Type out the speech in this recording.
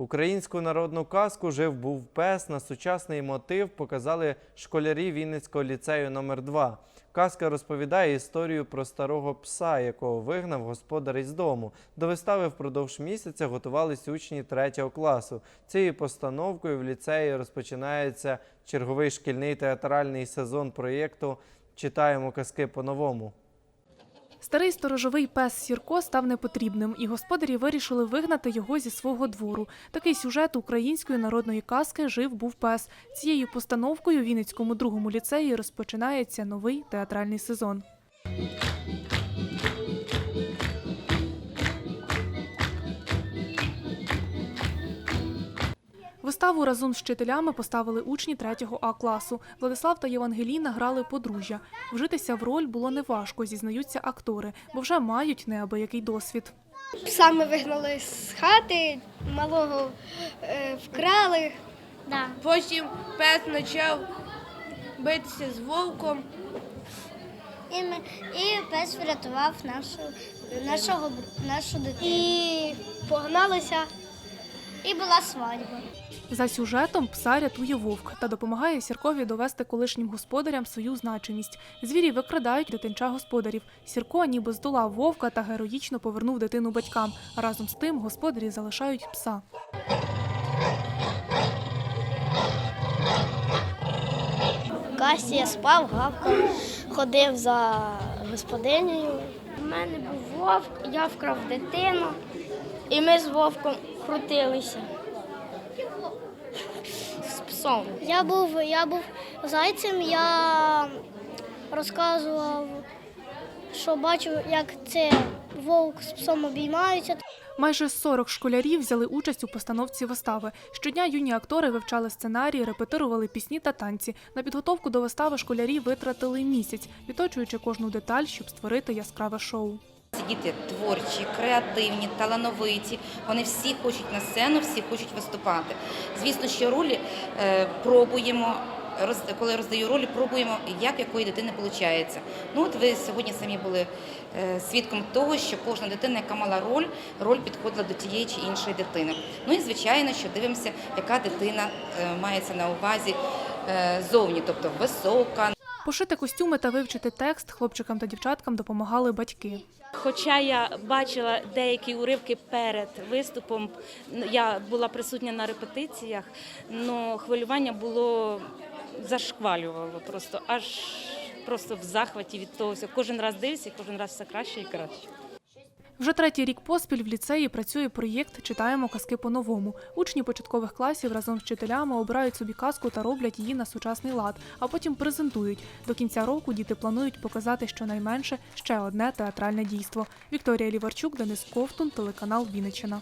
Українську народну казку жив був пес на сучасний мотив показали школярі Вінницького ліцею номер 2 Казка розповідає історію про старого пса, якого вигнав господар із дому. До вистави впродовж місяця готувались учні 3 класу. Цією постановкою в ліцеї розпочинається черговий шкільний театральний сезон проєкту Читаємо казки по-новому. Старий сторожовий пес Сірко став непотрібним, і господарі вирішили вигнати його зі свого двору. Такий сюжет української народної казки жив був пес. Цією постановкою в Вінницькому другому ліцеї розпочинається новий театральний сезон. Виставу разом з вчителями поставили учні 3 А класу. Владислав та Євангеліна грали подружжя. Вжитися в роль було неважко, зізнаються актори, бо вже мають неабиякий досвід. Пса ми вигнали з хати, малого е, вкрали. Да. Потім пес почав битися з вовком. І, ми, і пес врятував нашу, нашого, нашу дитину. І погналися. І була свадьба. За сюжетом пса рятує вовк та допомагає Сіркові довести колишнім господарям свою значимість. Звірі викрадають дитинча господарів. Сірко ніби здолав вовка та героїчно повернув дитину батькам. Разом з тим господарі залишають пса. В касі я спав, гавкав, ходив за господинею. У мене був вовк, я вкрав дитину, і ми з вовком крутилися. Псом. Я був, я був зайцем, я розказував, що бачу, як це вовк з псом обіймаються. Майже 40 школярів взяли участь у постановці вистави. Щодня юні актори вивчали сценарії, репетирували пісні та танці. На підготовку до вистави школярі витратили місяць, відточуючи кожну деталь, щоб створити яскраве шоу. Діти творчі, креативні, талановиті. Вони всі хочуть на сцену, всі хочуть виступати. Звісно, що ролі е, пробуємо. Коли роздаю ролі, пробуємо, як якої дитини виходить. Ну от ви сьогодні самі були е, свідком того, що кожна дитина, яка мала роль, роль підходила до тієї чи іншої дитини. Ну і звичайно, що дивимося, яка дитина е, мається на увазі зовні, тобто висока, Пошити костюми та вивчити текст хлопчикам та дівчаткам допомагали батьки. Хоча я бачила деякі уривки перед виступом, я була присутня на репетиціях, але хвилювання було зашквалювало просто, аж просто в захваті від того. Кожен раз дивився, кожен раз все краще і краще. Вже третій рік поспіль в ліцеї працює проєкт Читаємо казки по-новому. Учні початкових класів разом з вчителями обирають собі казку та роблять її на сучасний лад, а потім презентують. До кінця року діти планують показати щонайменше ще одне театральне дійство. Вікторія Ліварчук, Денис Ковтун, телеканал Вінниччина.